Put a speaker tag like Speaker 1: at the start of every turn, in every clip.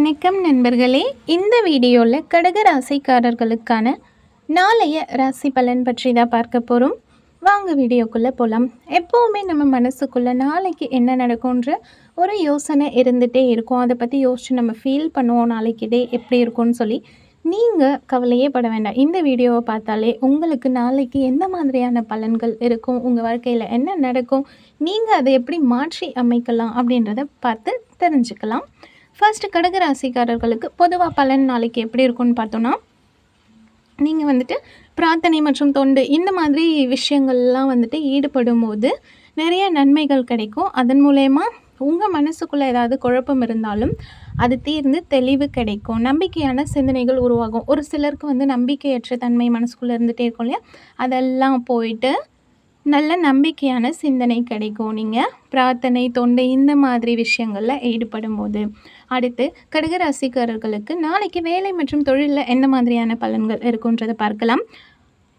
Speaker 1: வணக்கம் நண்பர்களே. இந்த வீடியோவில் கடக ராசிக்காரர்களுக்கான நாளைய ராசி பலன் பற்றி தான் பார்க்க போகிறோம் வாங்க வீடியோக்குள்ளே போகலாம் எப்போவுமே நம்ம மனசுக்குள்ளே நாளைக்கு என்ன நடக்கும்ன்ற ஒரு யோசனை இருந்துகிட்டே இருக்கும். அதை பற்றி யோசித்து நம்ம ஃபீல் பண்ணுவோம். நாளைக்கு டே எப்படி இருக்கும்னு சொல்லி நீங்கள் கவலையே பட வேண்டாம். இந்த வீடியோவை பார்த்தாலே உங்களுக்கு நாளைக்கு எந்த மாதிரியான பலன்கள் இருக்கும்? உங்கள் வாழ்க்கையில் என்ன நடக்கும்? நீங்கள் அதை எப்படி மாற்றி அமைக்கலாம் அப்படின்றத பார்த்து தெரிஞ்சுக்கலாம். ஃபர்ஸ்ட் கடகராசிக்காரர்களுக்கு பொதுவாக பலன் நாளைக்கு எப்படி இருக்கும்னு பார்த்தோன்னா நீங்கள் வந்துட்டு பிரார்த்தனை மற்றும் தொண்டு இந்த மாதிரி விஷயங்கள்லாம் வந்துட்டு ஈடுபடும் போது நிறைய நன்மைகள் கிடைக்கும். அதன் மூலயமா உங்கள் மனசுக்குள்ளே ஏதாவது குழப்பம் இருந்தாலும் அது தீர்ந்து தெளிவு கிடைக்கும். நம்பிக்கையான சிந்தனைகள் உருவாகும். ஒரு சிலருக்கு வந்து நம்பிக்கையற்ற தன்மை மனசுக்குள்ளே இருந்துகிட்டே இருக்கும் இல்லையா? அதெல்லாம் போயிட்டு நல்ல நம்பிக்கையான சிந்தனை கிடைக்கும். நீங்கள் பிரார்த்தனை தொண்டை இந்த மாதிரி விஷயங்களில் ஈடுபடும் போது அடுத்து கடகராசிக்காரர்களுக்கு நாளைக்கு வேலை மற்றும் தொழிலில் எந்த மாதிரியான பலன்கள் இருக்குன்றதை பார்க்கலாம்.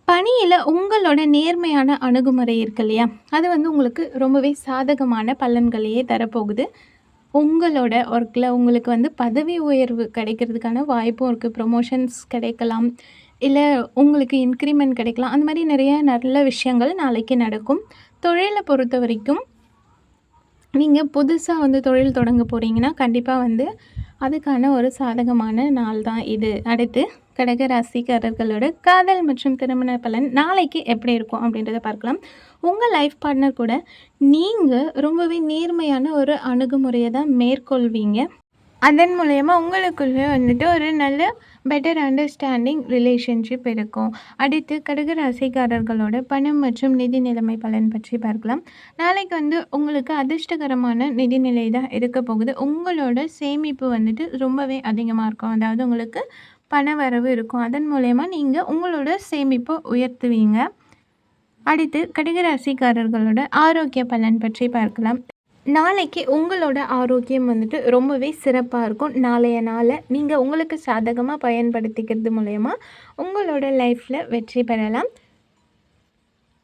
Speaker 1: பணியில் உங்களோட நேர்மையான அணுகுமுறை இருக்கு இல்லையா? அது வந்து உங்களுக்கு ரொம்பவே சாதகமான பலன்களையே தரப்போகுது. உங்களோட ஒர்க்கில் உங்களுக்கு வந்து பதவி உயர்வு கிடைக்கிறதுக்கான வாய்ப்பும் இருக்குது ப்ரொமோஷன்ஸ் கிடைக்கலாம். இல்லை உங்களுக்கு இன்க்ரிமெண்ட் கிடைக்கலாம். அந்த மாதிரி நிறைய நல்ல விஷயங்கள் நாளைக்கு நடக்கும். தொழிலை பொறுத்த வரைக்கும் நீங்கள் புதுசாக வந்து தொழில் தொடங்க போகிறீங்கன்னா கண்டிப்பாக வந்து அதுக்கான ஒரு சாதகமான நாள் தான் இது. அடுத்து கடக ராசிக்காரர்களோட காதல் மற்றும் திருமண பலன் நாளைக்கு எப்படி இருக்கும் அப்படின்றத பார்க்கலாம். உங்கள் லைஃப் பார்ட்னர் கூட நீங்கள் ரொம்பவே நேர்மையான ஒரு அணுகுமுறையை தான் மேற்கொள்வீங்க. அதன் மூலயமா உங்களுக்குள்ளே வந்துட்டு ஒரு நல்ல பெட்டர் அண்டர்ஸ்டாண்டிங் ரிலேஷன்ஷிப் இருக்கும். அடுத்து கடக ராசிக்காரர்களோட பணம் மற்றும் நிதி நிலைமை பலன் பற்றி பார்க்கலாம். நாளைக்கு வந்து உங்களுக்கு அதிர்ஷ்டகரமான நிதிநிலை தான் இருக்க போகுது. உங்களோட சேமிப்பு வந்துட்டு ரொம்பவே அதிகமாக இருக்கும். அதாவது உங்களுக்கு பண வரவு இருக்கும். அதன் மூலயமா நீங்கள் உங்களோட சேமிப்பை உயர்த்துவீங்க. அடுத்து கடகராசிக்காரர்களோட ஆரோக்கிய பலன் பற்றி பார்க்கலாம். நாளைக்கு உங்களோட ஆரோக்கியம் வந்துட்டு ரொம்பவே சிறப்பாக இருக்கும். நாளைய நாளை நீங்கள் உங்களுக்கு சாதகமாக பயன்படுத்திக்கிறது மூலயமா உங்களோட லைஃப்பில் வெற்றி பெறலாம்.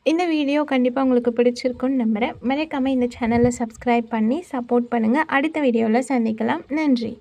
Speaker 1: இந்த வீடியோ கண்டிப்பாக உங்களுக்கு பிடிச்சிருக்குன்னு நம்புகிறேன் மறக்காமல் இந்த சேனலை சப்ஸ்கிரைப் பண்ணி சப்போர்ட் பண்ணுங்கள் அடுத்த வீடியோவில் சந்திக்கலாம். நன்றி.